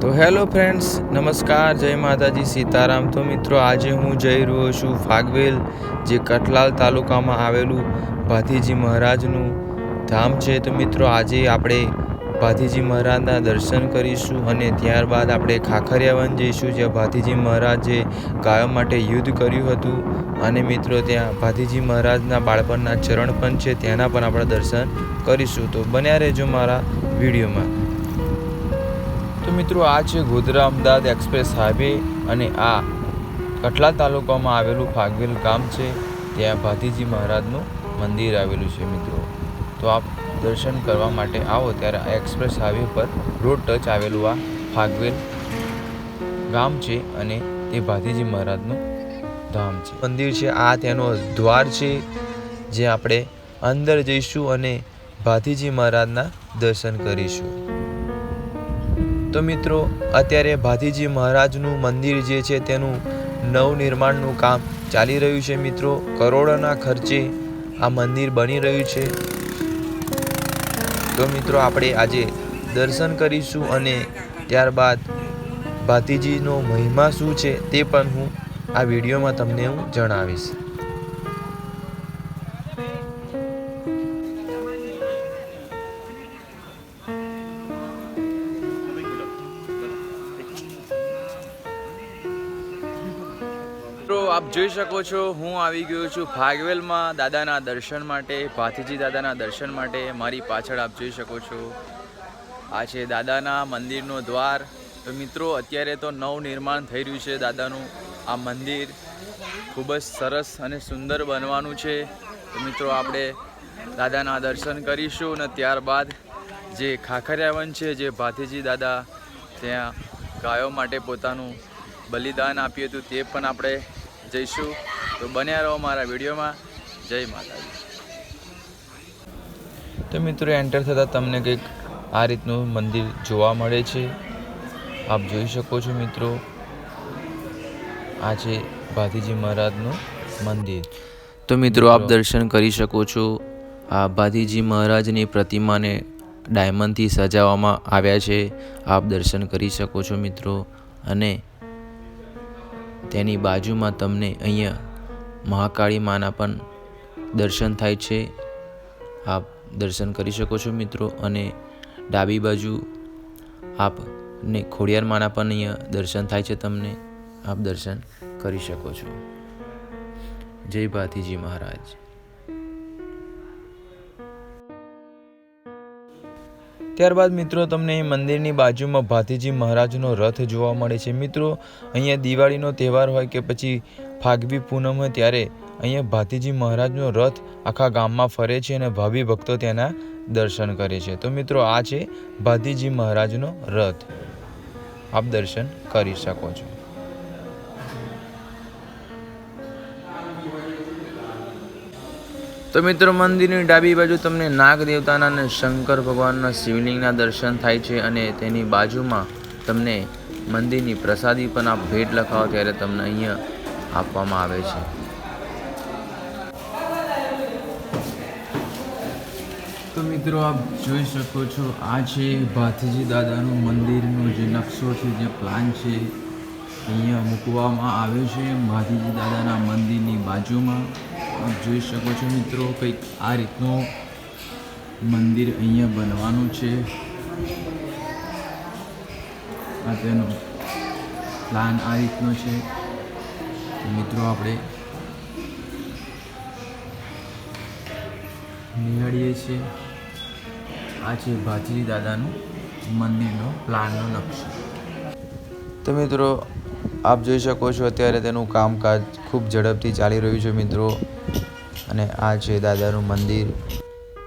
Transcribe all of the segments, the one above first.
તો hello friends, નમસ્કાર, જય માતાજી, સીતારામ. તો મિત્રો, આજે હું જઈ રહ્યો છું ફાગવેલ, જે કઠલાલ તાલુકામાં આવેલું ભાથીજી મહારાજનું ધામ છે. તો મિત્રો, આજે આપણે ભાથીજી મહારાજના દર્શન કરીશું અને ત્યારબાદ આપણે ખાખરિયાવન જઈશું, જ્યાં ભાથીજી મહારાજે ગાયો માટે યુદ્ધ કર્યું હતું. અને મિત્રો, ત્યાં ભાથીજી મહારાજના બાળપણના ચરણ પણ છે, તેના પણ આપણે દર્શન કરીશું. તો બન્યા રહેજો મારા વિડીયોમાં. મિત્રો, આ છે ગોધરા અમદાવાદ એક્સપ્રેસ હાઈવે અને આ કટલા તાલુકામાં આવેલું ફાગવેલ ગામ છે. ત્યાં ભાતીજી મહારાજનું મંદિર આવેલું છે મિત્રો. તો આપ દર્શન કરવા માટે આવો ત્યારે આ એક્સપ્રેસ હાઈવે પર રોડ ટચ આવેલું આ ફાગવેલ ગામ છે અને તે ભાતીજી મહારાજનું ધામ છે. મંદિર છે, આ તેનો દ્વાર છે, જે આપણે અંદર જઈશું અને ભાતીજી મહારાજના દર્શન કરીશું. તો મિત્રો, અત્યારે ભાતીજી મહારાજનું મંદિર જે છે તેનું નવનિર્માણનું કામ ચાલી રહ્યું છે મિત્રો. કરોડોના ખર્ચે આ મંદિર બની રહ્યું છે. તો મિત્રો, આપણે આજે દર્શન કરીશું અને ત્યારબાદ ભાતીજીનો મહિમા શું છે તે પણ હું આ વિડીયોમાં તમને હું જણાવીશ. આપ જોઈ શકો છો, હું આવી ગયો છું ફાગવેલમાં દાદાના દર્શન માટે, ભાથીજી દાદાના દર્શન માટે. મારી પાછળ આપ જોઈ શકો છો, આ છે દાદાના મંદિરનો દ્વાર. તો મિત્રો, અત્યારે તો નવનિર્માણ થઈ રહ્યું છે દાદાનું. આ મંદિર ખૂબ જ સરસ અને સુંદર બનવાનું છે. તો મિત્રો, આપણે દાદાના દર્શન કરીશું અને ત્યારબાદ જે ખાખરિયાવન છે, જે ભાથીજી દાદા ત્યાં ગાયો માટે પોતાનું બલિદાન આપ્યું હતું, તે પણ આપણે જઈશું. તો બન્યા રહો મારા વિડીયોમાં. જય માતાજી. તો મિત્રો એન્ટર થતાં તમને કંઈક આ રીતનું મંદિર જોવા મળે છે. આપ જોઈ શકો છો મિત્રો આ છે ભાથીજી મહારાજનું મંદિર. તો મિત્રો આપ દર્શન કરી શકો છો. આ ભાથીજી મહારાજની પ્રતિમાને ડાયમંડથી સજાવવામાં આવ્યા છે. આપ દર્શન કરી શકો છો મિત્રો. અને તેની બાજુમાં તમને અહીંયા મહાકાળી માના પણ દર્શન થાય છે. આપ દર્શન કરી શકો છો મિત્રો અને ડાબી બાજુ આપને ખોડિયાર માના પણ અહીંયા દર્શન થાય છે તમને. આપ દર્શન કરી શકો છો. જય ભાતીજી મહારાજ. ત્યારબાદ મિત્રો, તમને એ મંદિરની બાજુમાં ભાતીજી મહારાજનો રથ જોવા મળે છે. મિત્રો, અહીંયા દિવાળીનો તહેવાર હોય કે પછી ફાગવી પૂનમ હોય, ત્યારે અહીંયા ભાતીજી મહારાજનો રથ આખા ગામમાં ફરે છે અને ભાવિ ભક્તો તેના દર્શન કરે છે. તો મિત્રો, આ છે ભાતીજી મહારાજનો રથ. આપ દર્શન કરી શકો છો. તો મિત્રો, મંદિરની ડાબી બાજુ તમને નાગ દેવતાના અને શંકર ભગવાનના શિવલિંગના દર્શન થાય છે અને તેની બાજુમાં તમને મંદિરની પ્રસાદી પણ આપ ભેટ લખાવો ત્યારે તમને અહીંયા આપવામાં આવે છે. તો મિત્રો, આપ જોઈ શકો છો, આ છે ભાથીજી દાદાનું મંદિરનો જે નકશો છે, જે પ્લાન છે, અહીંયા મૂકવામાં આવ્યો છે ભાથીજી દાદાના મંદિરની બાજુમાં. આપ જોઈ શકો છો મિત્રો કંઈક આ રીતનું મંદિર અહીંયા બનવાનું છે. આ તેનો પ્લાન આ રીતનો છે. મિત્રો આપણે નિહાળીએ છીએ. આ છે ભાજરી દાદાનું મંદિરનો પ્લાનનો નકશો. તો મિત્રો આપ જોઈ શકો છો અત્યારે તેનું કામકાજ ખૂબ ઝડપથી ચાલી રહ્યું છે, મિત્રો. અને આ છે દાદાનું મંદિર.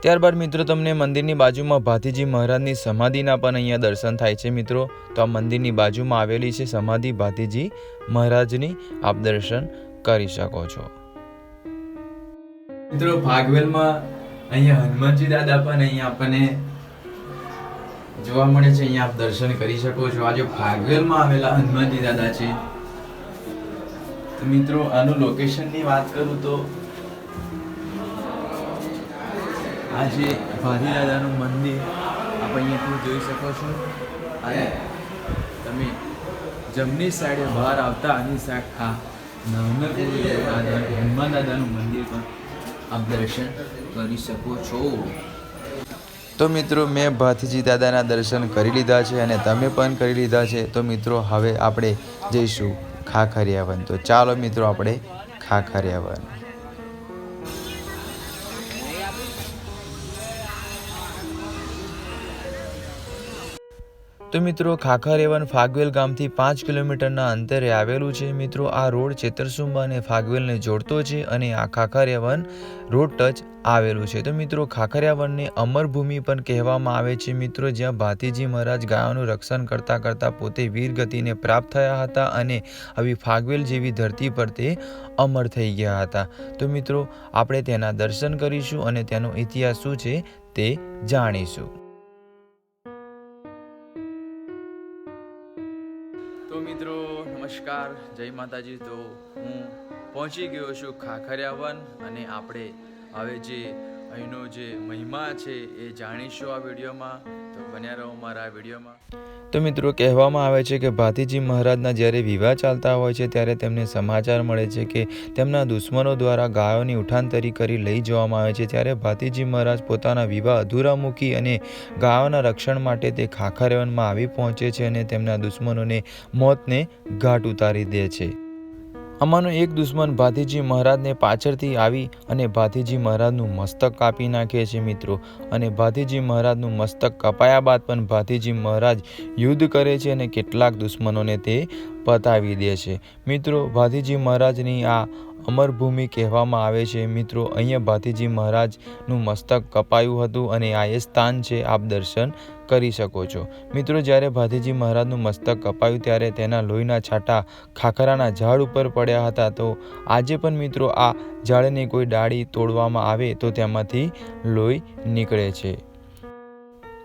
ત્યારબાદ, મિત્રો, તમને મંદિરની બાજુમાં ભાતીજી મહારાજની સમાધિના પણ અહીંયા દર્શન થાય છે, મિત્રો. તો આ મંદિરની બાજુમાં આવેલી છે સમાધિ, ભાતીજી મહારાજની. આપ દર્શન કરી શકો છો. મિત્રો, ભાગવેલમાં અહીંયા હનુમાનજી દાદા પણ અહીંયા આપણને જોવા મળે છે, અહીંયા આપ દર્શન કરી શકો છો. આજે ફાગવેલમાં આવેલા હનુમાનજી દાદા છે. મિત્રો, આનું લોકેશનની વાત કરું તો આજે છે દાદાનું મંદિર, આપ અહીંયાથી જોઈ શકો છો. અને તમે જમણી સાઈડે બહાર આવતા આની સાઈડ આ હનુમાન દાદાનું મંદિર પણ આપ દર્શન કરી શકો છો. તો મિત્રો, મેં ભાથીજી દાદાના દર્શન કરી લીધા છે અને તમે પણ કરી લીધા છે. તો મિત્રો, હવે આપણે જઈશું ખાખરિયાવન. તો ચાલો મિત્રો, આપણે ખાખરિયાવન. તો મિત્રો ખાખરેવન ફાગવેલ ગામથી પાંચ કિલોમીટરના અંતરે આવેલું છે. મિત્રો, આ રોડ ચેતરસુંબા અને ફાગવેલને જોડતો છે અને આ ખાખરિયાવન રોડ ટચ આવેલું છે. તો મિત્રો ખાખરિયાવનને અમરભૂમિ પણ કહેવામાં આવે છે. મિત્રો, જ્યાં ભાતીજી મહારાજ ગાયોનું રક્ષણ કરતા કરતા પોતે વીર ગતિને પ્રાપ્ત થયા હતા અને આવી ફાગવેલ જેવી ધરતી પર તે અમર થઈ ગયા હતા. તો મિત્રો, આપણે તેના દર્શન કરીશું અને તેનો ઇતિહાસ શું છે તે જાણીશું. નમસ્કાર, જય માતાજી. તો હું પહોંચી ગયો છું ખાખરિયાવન અને આપણે હવે જે અહીંનો જે મહિમા છે એ જાણીશું આ વિડીયોમાં. તો મિત્રો, કહેવામાં આવે છે કે ભાતીજી મહારાજના જ્યારે વિવાહ ચાલતા હોય છે, ત્યારે તેમને સમાચાર મળે છે કે તેમના દુશ્મનો દ્વારા ગાયોની ઉઠાંતરી કરી લઈ જવામાં આવે છે. ત્યારે ભાતીજી મહારાજ પોતાના વિવાહ અધૂરા મૂકી અને ગાયોના રક્ષણ માટે તે ખાખરેવનમાં આવી પહોંચે છે અને તેમના દુશ્મનોને મોતને ઘાટ ઉતારી દે છે. આમાંનો એક દુશ્મન ભાતીજી મહારાજને પાછળથી આવી અને ભાતીજી મહારાજનું મસ્તક કાપી નાખે છે મિત્રો. અને ભાતીજી મહારાજનું મસ્તક કપાયા બાદ પણ ભાતીજી મહારાજ યુદ્ધ કરે છે અને કેટલાક દુશ્મનોને તે પતાવી દે છે. મિત્રો ભાતીજી મહારાજની આ અમરભૂમિ કહેવામાં આવે છે. મિત્રો, અહીંયા ભાતીજી મહારાજનું મસ્તક કપાયું હતું અને આ એ સ્થાન છે, આપ દર્શન કરી શકો છો. મિત્રો, જ્યારે ભાતીજી મહારાજનું મસ્તક કપાયું ત્યારે તેના લોહીના છાંટા ખાખરાના ઝાડ ઉપર પડ્યા હતા. તો આજે પણ મિત્રો, આ ઝાડની કોઈ ડાળી તોડવામાં આવે તો તેમાંથી લોહી નીકળે છે.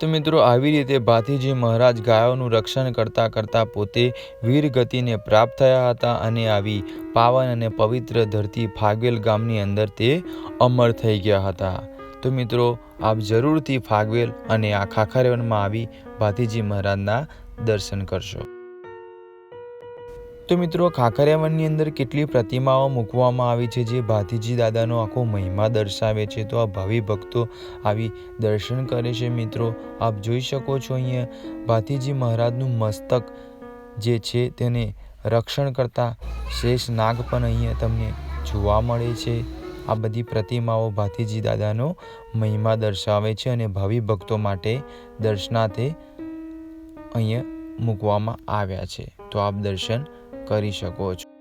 તો મિત્રો, આવી રીતે ભાતીજી મહારાજ ગાયોનું રક્ષણ કરતાં કરતાં પોતે વીર ગતિને પ્રાપ્ત થયા હતા અને આવી પાવન અને પવિત્ર ધરતી ફાગવેલ ગામની અંદર તે અમર થઈ ગયા હતા. તો મિત્રો, આપ જરૂરથી ફાગવેલ અને આ ખાખરેવનમાં આવી ભાતીજી મહારાજના દર્શન કરશો. તો મિત્રો ખાખરિયાવનની અંદર કેટલી પ્રતિમાઓ મૂકવામાં આવી છે જે ભાતીજી દાદાનો આખો મહિમા દર્શાવે છે? તો આ ભાવિ ભક્તો આવી દર્શન કરે છે મિત્રો. આપ જોઈ શકો છો અહીંયા ભાતીજી મહારાજનું મસ્તક જે છે તેને રક્ષણ કરતા શેષ નાગ પણ અહીંયા તમને જોવા મળે છે. આ બધી પ્રતિમાઓ ભાતીજી દાદાનો મહિમા દર્શાવે છે અને ભાવિ ભક્તો માટે દર્શનાર્થે અહીંયા મૂકવામાં આવ્યા છે. તો આપ દર્શન કરી શકો છો.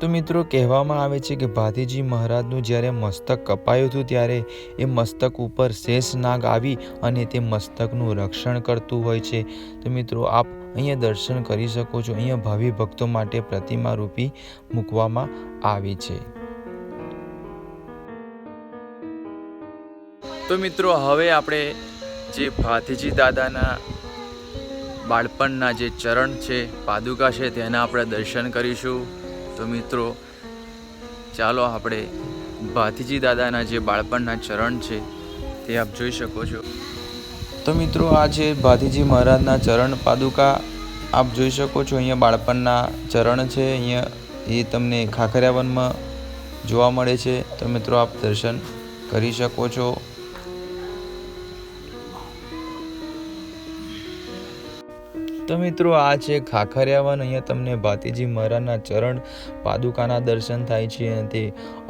તો મિત્રો, કહેવામાં આવે છે કે ભાતીજી મહારાજનું જ્યારે મસ્તક કપાયું હતું ત્યારે એ મસ્તક ઉપર શેષ નાગ આવી અને તે મસ્તકનું રક્ષણ કરતું હોય છે. તો મિત્રો, આપ અહીંયા દર્શન કરી શકો છો. અહીંયા ભાવિ ભક્તો માટે પ્રતિમા રૂપી મૂકવામાં આવી છે. તો મિત્રો, હવે આપણે જે ભાતીજી દાદાના બાળપણના જે ચરણ છે, પાદુકા છે, તેના આપણે દર્શન કરીશું. તો મિત્રો, ચાલો આપણે ભાતીજી દાદાના જે બાળપણના ચરણ છે, તે આપ જોઈ શકો છો. તો મિત્રો, આ છે ભાતીજી મહારાજના ચરણ પાદુકા આપ જોઈ શકો છો, અહીંયા બાળપણના ચરણ છે, અહીંયા એ તમને ખાખરિયાવનમાં જોવા મળે છે. તો મિત્રો, આપ દર્શન કરી શકો છો. તો મિત્રો, આ છે ખાખરિયાવન. અહીંયા તમને ભાતીજી મહારાજના ચરણ પાદુકાના દર્શન થાય છે અને તે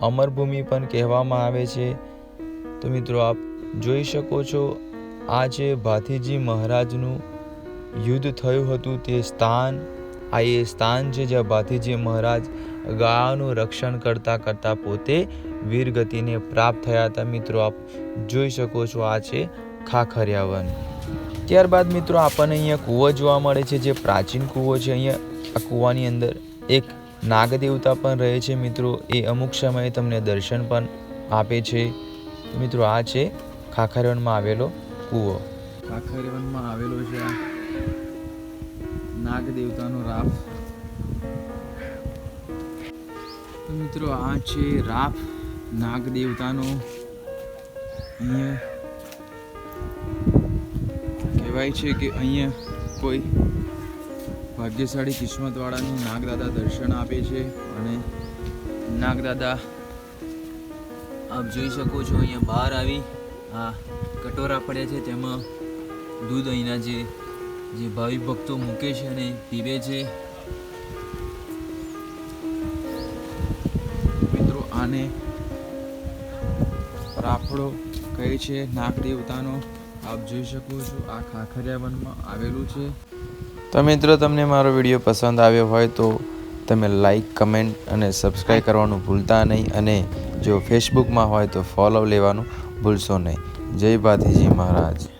અમરભૂમિ પણ કહેવામાં આવે છે. તો મિત્રો, આપ જોઈ શકો છો, આ છે ભાતીજી મહારાજનું યુદ્ધ થયું હતું તે સ્થાન, આ એ સ્થાન છે જ્યાં ભાતીજી મહારાજ ગાયાનું રક્ષણ કરતાં કરતાં પોતે વીર ગતિને પ્રાપ્ત થયા હતા. મિત્રો, આપ જોઈ શકો છો, આ છે ખાખરિયાવન. ત્યારબાદ મિત્રો આપણને અહીંયા કૂવો જોવા મળે છે, જે પ્રાચીન કૂવો છે. અહીંયા આ કૂવાની અંદર એક નાગદેવતા પણ રહે છે મિત્રો. એ અમુક સમયે તમને દર્શન પણ આપે છે. મિત્રો આ છે ખાખરવનમાં આવેલો કૂવો. ખાખરવનમાં આવેલો છે આ નાગદેવતાનો રાફ મિત્રો આ છે રાફ નાગદેવતાનો. અહીંયા કહેવાય છે કે અહીંયા કોઈ ભાગ્યશાળી કિસ્મતવાળાને નાગદાદા દર્શન આપે છે અને નાગદાદા, આપ જોઈ શકો છો અહીંયા બહાર આવી આ કટોરા પડ્યા છે, તેમાં દૂધ અહીંના જે જે ભાવિ ભક્તો મૂકે છે અને પીવે છે. મિત્રો, આને રાફડો કહે છે નાગ દેવતાનો આપ જોઈ શકો છો આ ખાખરિયા વનમાં આવેલું છે. તો મિત્રો, તમને મારો વીડિયો પસંદ આવ્યો હોય તો તમે લાઈક કમેન્ટ અને સબસ્ક્રાઈબ કરવાનું ભૂલતા નહીં અને જો ફેસબુકમાં હોય તો ફોલો લેવાનું ભૂલશો નહીં. જય ભાતીજી મહારાજ.